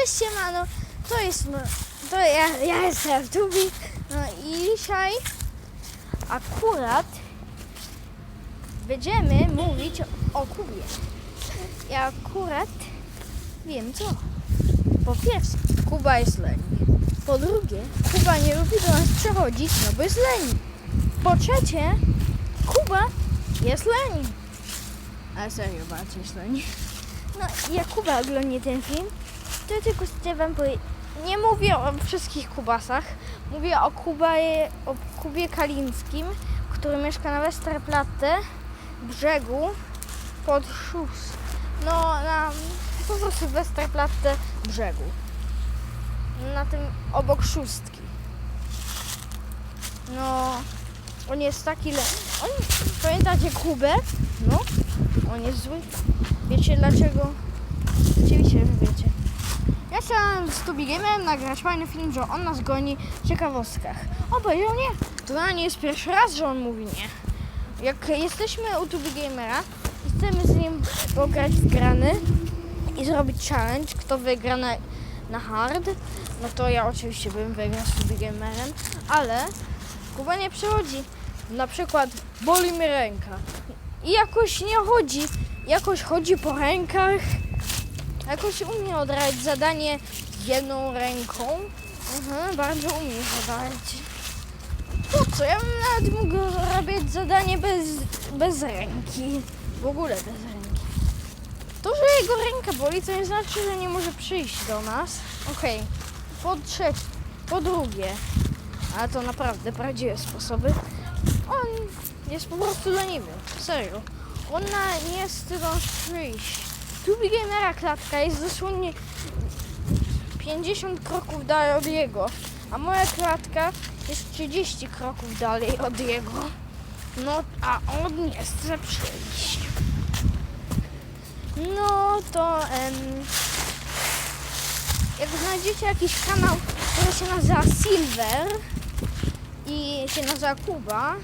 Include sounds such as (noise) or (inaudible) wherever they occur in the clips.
Cześć siemano, to jest, no, to ja, ja jestem Tubi, no i dzisiaj akurat będziemy mówić o Kubie. Ja akurat wiem co. Po pierwsze, Kuba jest leni. Po drugie, Kuba nie lubi do nas przechodzić, no bo jest leni. Po trzecie, Kuba jest leni. Ale serio, bardzo jest leni. No, jak Kuba oglądnie ten film, chcę wam powiedzieć, nie mówię o wszystkich Kubasach, mówię o Kubie, o Kubie Kalińskim, który mieszka na Westerplatte, brzegu, pod Szus. No, na po prostu Westerplatte brzegu. Na tym obok szóstki. No, on jest taki le... On, pamiętacie Kubę? No, on jest zły. Wiecie dlaczego? Oczywiście, że wiecie. Ja chciałam z Tubi Gamerem nagrać fajny film, że on nas goni w ciekawostkach. On powiedział nie. To nie jest pierwszy raz, że on mówi nie. Jak jesteśmy u Tubi Gamera i chcemy z nim pograć w grany i zrobić challenge, kto wygra na, na hard, no to ja oczywiście bym wygrał z Tubi Gamerem, ale Kuba nie przychodzi. Na przykład boli mnie ręka i jakoś nie chodzi, jakoś chodzi po rękach, jakoś umie odrać zadanie jedną ręką. Mhm, bardzo umie zadać. Po co? Ja bym nawet mógł robić zadanie bez, bez ręki. W ogóle bez ręki. To, że jego ręka boli, to nie znaczy, że nie może przyjść do nas. Okej. Po trzecie, po drugie, ale to naprawdę prawdziwe sposoby. On jest po prostu leniwy. Serio. Ona nie chce do nas przyjść. Tubi Gamera klatka jest dosłownie 50 kroków dalej od jego, a moja klatka jest 30 kroków dalej od jego. No, a on nie chce przyjść. No to em, jak znajdziecie jakiś kanał, który się nazywa Silver i się nazywa Kuba,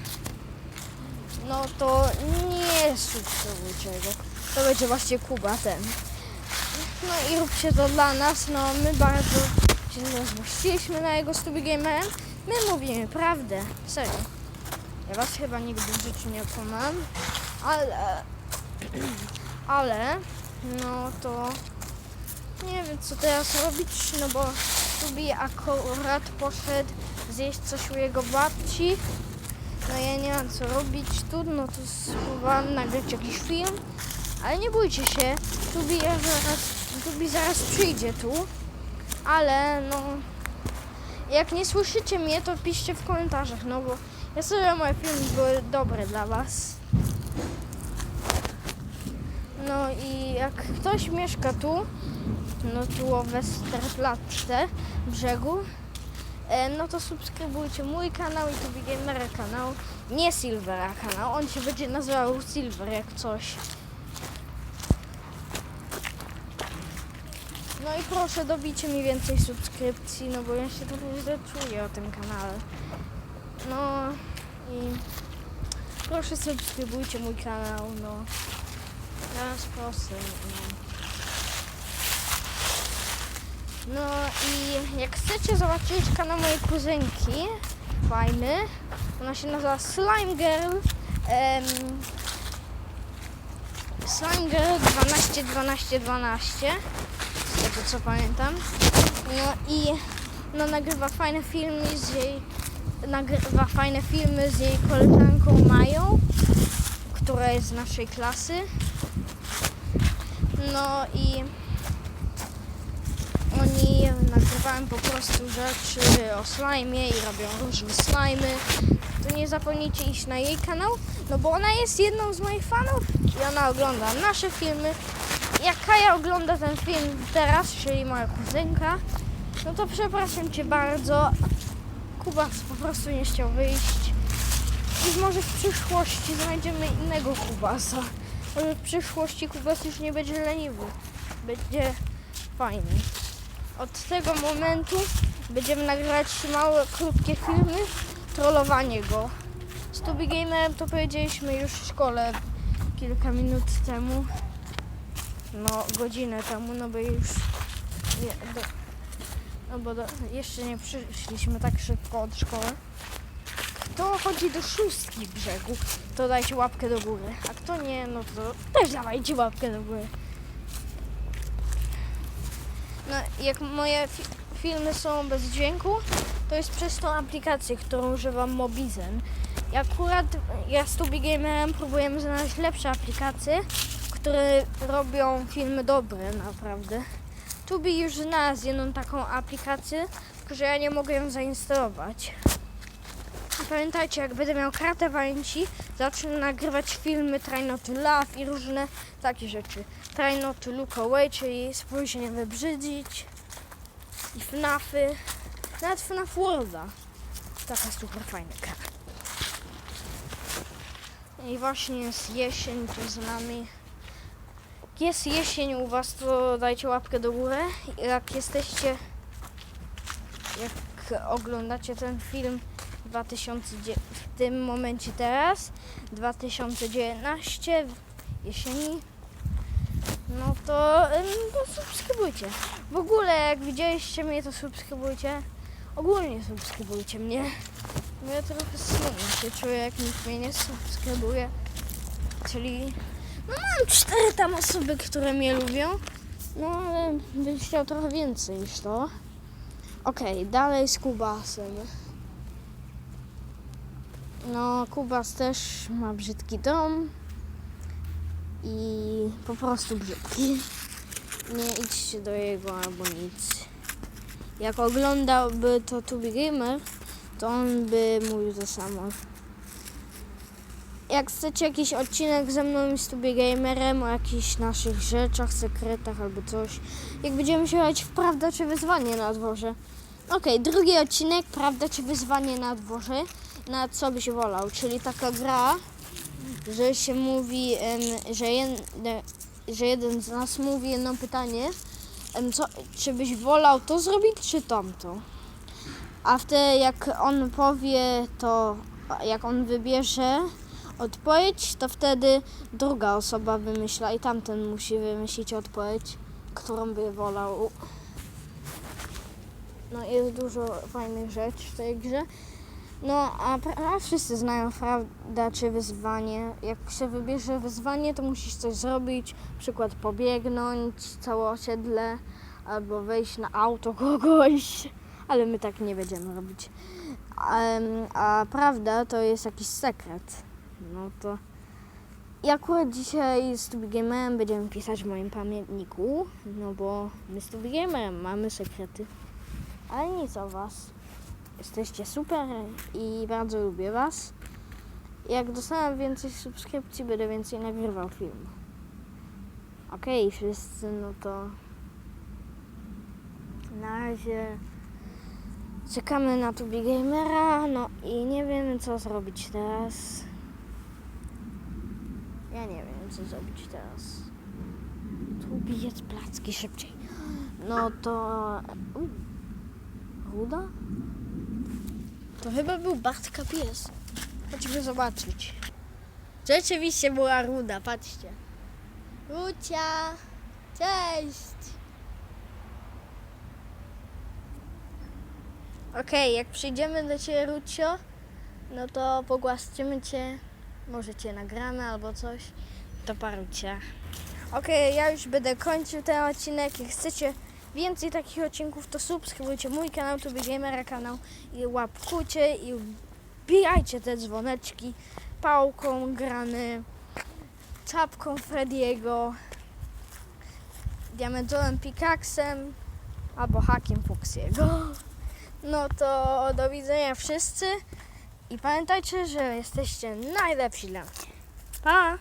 no to nie subskrybujcie go. To będzie właśnie Kuba ten. No i róbcie to dla nas. No my bardzo się złościliśmy na jego Stubi Gamerem. My mówimy prawdę. Serio. Ja was chyba nigdy w życiu nie okłamam. Ale... (clears throat) Ale... No to... Nie wiem co teraz robić, no bo Stubi akurat poszedł zjeść coś u jego babci. No ja nie mam co robić tu, no to spróbowałam nagrać jakiś film. Ale nie bójcie się, Tubi zaraz, Tubi zaraz przyjdzie tu, ale no jak nie słyszycie mnie, to piszcie w komentarzach, no bo ja sobie moje filmy były dobre dla was. No i jak ktoś mieszka tu, no tu o Westerplatte brzegu, e, no to subskrybujcie mój kanał i Tubi Gamera kanał, nie Silvera kanał, on się będzie nazywał Silver jak coś. No i proszę dobijcie mi więcej subskrypcji, no bo ja się trochę źle czuję o tym kanale. No i proszę subskrybujcie mój kanał, no. Teraz proszę. No. no i jak chcecie zobaczyć kanał mojej kuzynki, fajny, ona się nazywa Slime Girl. Slime Girl 12 12 12 z tego co pamiętam. No i no, nagrywa fajne filmy z jej nagrywa fajne filmy z jej koleżanką Mają, która jest z naszej klasy. No i oni nagrywają po prostu rzeczy o slajmie i robią różne slajmy. To nie zapomnijcie iść na jej kanał, no bo ona jest jedną z moich fanów i ona ogląda nasze filmy jak Kaja ogląda ten film teraz, czyli moja kuzynka, no to przepraszam Cię bardzo. Kubas po prostu nie chciał wyjść. I może w przyszłości znajdziemy innego Kubasa. Może w przyszłości Kubas już nie będzie leniwy. Będzie fajny. Od tego momentu będziemy nagrywać małe, krótkie filmy, trollowanie go. Z Tubi Gamerem to powiedzieliśmy już w szkole kilka minut temu no godzinę temu, no bo już Nie, do, no bo do, jeszcze nie przyszliśmy tak szybko od szkoły. Kto chodzi do szóstki brzegu, to dajcie łapkę do góry. A kto nie, no to też dawajcie łapkę do góry. No, jak moje fi filmy są bez dźwięku, to jest przez tą aplikację, którą używam Mobizen. I akurat ja z Tubi Gamerem próbujemy znaleźć lepsze aplikacje, które robią filmy dobre, naprawdę. Tubi już znalazł jedną taką aplikację, tylko że ja nie mogę ją zainstalować. I pamiętajcie, jak będę miał kartę pamięci, zacznę nagrywać filmy Try Not to Love i różne takie rzeczy. Try Not to Look Away, czyli spróbuj się nie wybrzydzić. I FNAFy. Nawet FNAF Worlda. Taka super fajna gra. I właśnie jest jesień tu z nami. Jest jesień u Was, to dajcie łapkę do góry. Jak jesteście, jak oglądacie ten film 2000, w tym momencie teraz, 2019, jesieni, no to, to subskrybujcie. W ogóle, jak widzieliście mnie, to subskrybujcie. Ogólnie subskrybujcie mnie. Bo ja trochę smutno się czuję, jak nikt mnie nie subskrybuje. Czyli, no mam cztery tam osoby, które mnie lubią. No, ale bym chciał trochę więcej niż to. Okej, dalej z Kubasem. No, Kubas też ma brzydki dom. I po prostu brzydki. Nie idźcie do jego albo nic. Jak oglądałby to Tubi Gamer, to on by mówił to samo. Jak chcecie jakiś odcinek ze mną i z Tubi Gamerem o jakichś naszych rzeczach, sekretach albo coś, jak będziemy się grać w Prawda czy Wyzwanie na dworze. Okej, drugi odcinek, Prawda czy Wyzwanie na dworze, na co byś wolał, czyli taka gra, że się mówi, że, że jeden z nas mówi jedno pytanie, co, czy byś wolał to zrobić, czy tamto. A wtedy jak on powie to, jak on wybierze odpowiedź, to wtedy druga osoba wymyśla i tamten musi wymyślić odpowiedź, którą by wolał. No jest dużo fajnych rzeczy w tej grze. No, a, a wszyscy znają prawda czy wyzwanie. Jak się wybierze wyzwanie, to musisz coś zrobić, przykład pobiegnąć całe osiedle, albo wejść na auto kogoś, (laughs) ale my tak nie będziemy robić. Em, a prawda to jest jakiś sekret. No to... I akurat dzisiaj z Tubi Gamerem będziemy pisać w moim pamiętniku, no bo my z Tubi Gamerem mamy sekrety. Ale nic o was. Jesteście super i bardzo lubię Was. Jak dostanę więcej subskrypcji, będę więcej nagrywał film. Okej, wszyscy, no to na razie czekamy na Tubi Gamera, no i nie wiemy co zrobić teraz. Ja nie wiem co zrobić teraz. Tubi jedz placki szybciej. No to... Uj. Ruda? To chyba był Bartka pies. Chodźmy zobaczyć. Rzeczywiście była ruda, patrzcie. Rucia! Cześć! Okej, jak przyjdziemy do Ciebie, Rucio, no to pogłaszczymy Cię. Może Cię nagramy albo coś. To parucia. Okej, ja już będę kończył ten odcinek. Jak chcecie więcej takich odcinków, to subskrybujcie mój kanał, tu Gamera kanał i łapkujcie i wbijajcie te dzwoneczki pałką grany, czapką Frediego, diamentowym pikaksem albo hakiem Fuxiego. No to do widzenia wszyscy i pamiętajcie, że jesteście najlepsi dla mnie. Pa!